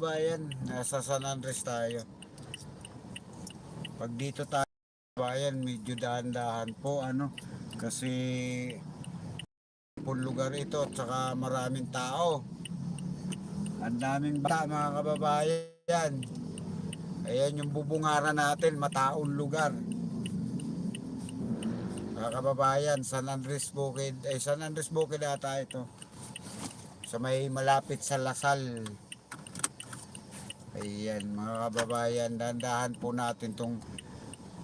kababayan, nasa San Andres tayo. Pag dito tayo, kababayan, medyo dahan-dahan po, ano, kasi po lugar ito at saka maraming tao. Ang daming bata mga kababayan. Ayan yung bubungaran natin, mataong lugar. Mga kababayan, San Andres Bukid, ay San Andres Bukid ata ito. Sa may malapit sa Lasal. Ayan mga kababayan, dandahan po natin tong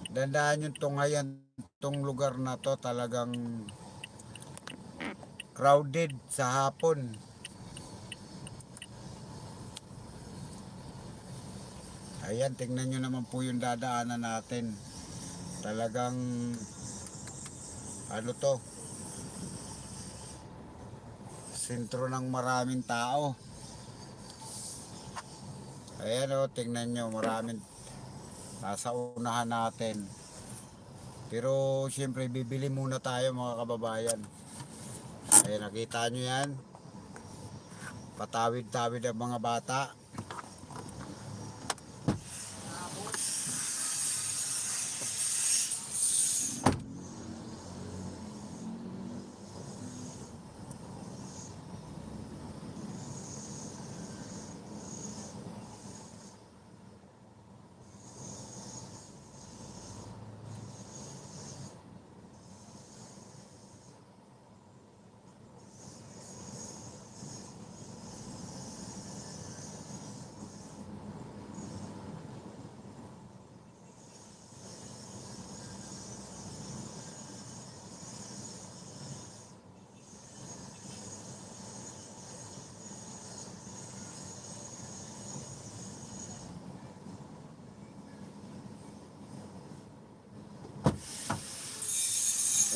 dandahan yung tungayan tong lugar na to talagang crowded sa hapon. Ayan, tingnan nyo naman po yung dadaanan natin. Talagang ano to? Sentro ng maraming tao. Ayan o, tingnan nyo, maraming nasa unahan natin. Pero siyempre bibili muna tayo mga kababayan. Ayan, nakita nyo yan. Patawid-tawid ang mga bata.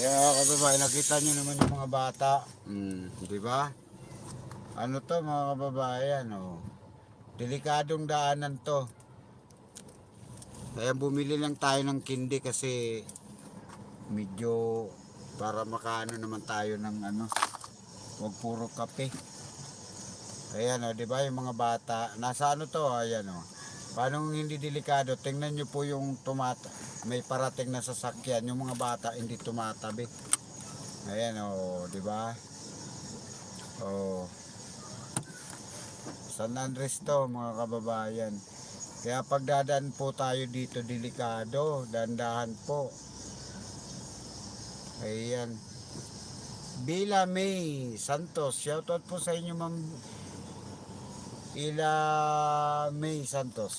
Kaya mga kababayan, nakita nyo naman yung mga bata. Mm, di ba? Ano to mga kababayan, oh. Delikadong daanan to. Kaya bumili lang tayo ng kindi kasi medyo para makaano naman tayo ng ano, wag puro kape. Ayan oh, di ba yung mga bata, nasa ano to, ayan oh. Paano hindi delikado? Tingnan nyo po yung tumata. May parating na sasakyan. Yung mga bata hindi tumatabi. Ayan o, oh, di ba? Oh. San Andres to mga kababayan. Kaya pagdadaan po tayo dito delikado, dandahan po. Ayan. Bila May Santos, shoutout po sa inyo ma'am Ila May Santos.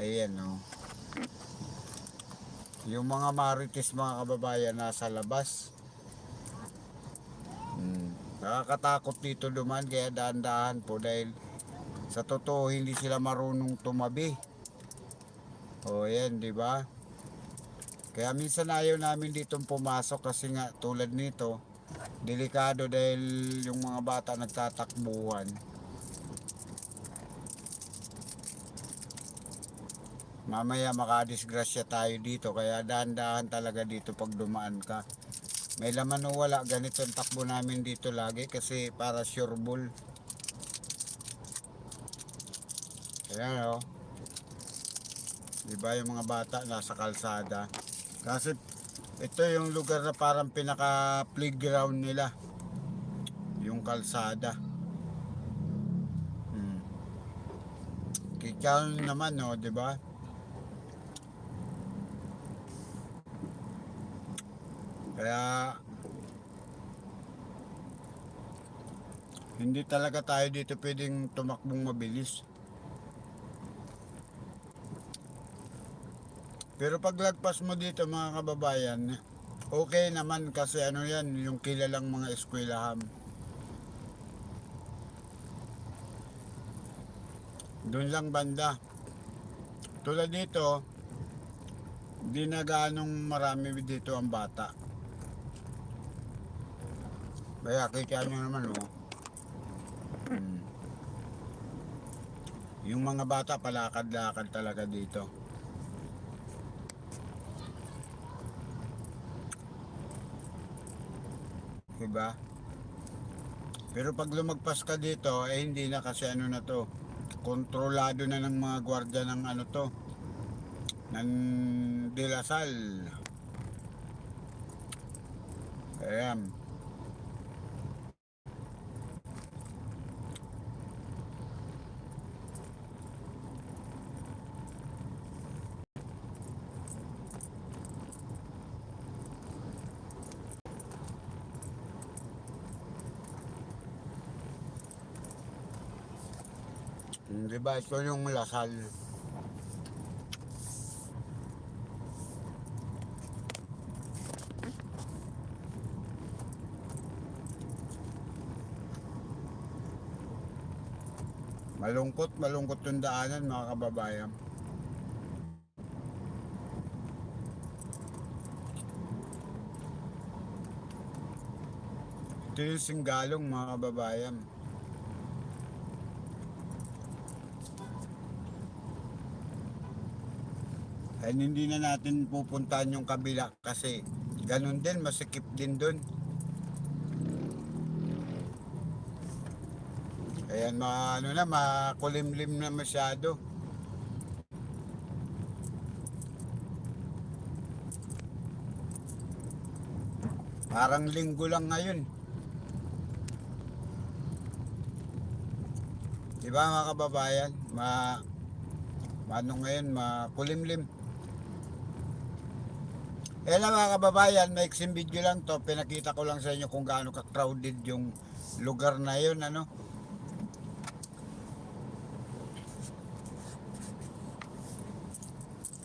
Ayan oh. Yung mga marites mga kababayan nasa labas. Hmm. Nakakatakot dito duman kaya dahan-dahan po dahil sa totoo hindi sila marunong tumabi. O yan, di ba? Kaya minsan ayaw namin ditong pumasok kasi nga tulad nito, delikado dahil yung mga bata nagtatakbuhan. Mamaya makadisgrasya tayo dito kaya dahan-dahan talaga dito pag dumaan ka. May laman o wala, ganito ang takbo namin dito lagi kasi para sure bull. Ayan o. Diba yung mga bata nasa kalsada. Kasi ito yung lugar na parang pinaka playground nila. Yung kalsada. Hmm. Kikaw naman no, di ba? Kaya hindi talaga tayo dito pwedeng tumakbong mabilis. Pero paglagpas mo dito mga kababayan, okay naman kasi ano yan, yung kilalang mga eskwelahan. Doon lang banda. Tulad dito, di na ganong marami dito ang bata. Kaya kita nyo naman oh. Hmm. Yung mga bata palakad-lakad talaga dito. Diba? Pero pag lumagpas ka dito, eh hindi na kasi ano na to. Kontrolado na ng mga gwardiya ng ano to. Ng De La Salle. Ayan. Di ba ito yung lasal? Malungkot, malungkot yung daanan mga kababayan. Ito yung singgalong mga kababayan. And hindi na natin pupuntahan yung kabila kasi ganun din, masikip din dun. Ayan, ma, ano na, makulimlim na masyado. Parang linggo lang ngayon. Di ba mga kababayan? Ma, ano ngayon, makulimlim. Lang mga kababayan, maiksing video lang to. Pinakita ko lang sa inyo kung gaano ka-crowded yung lugar na yun, ano.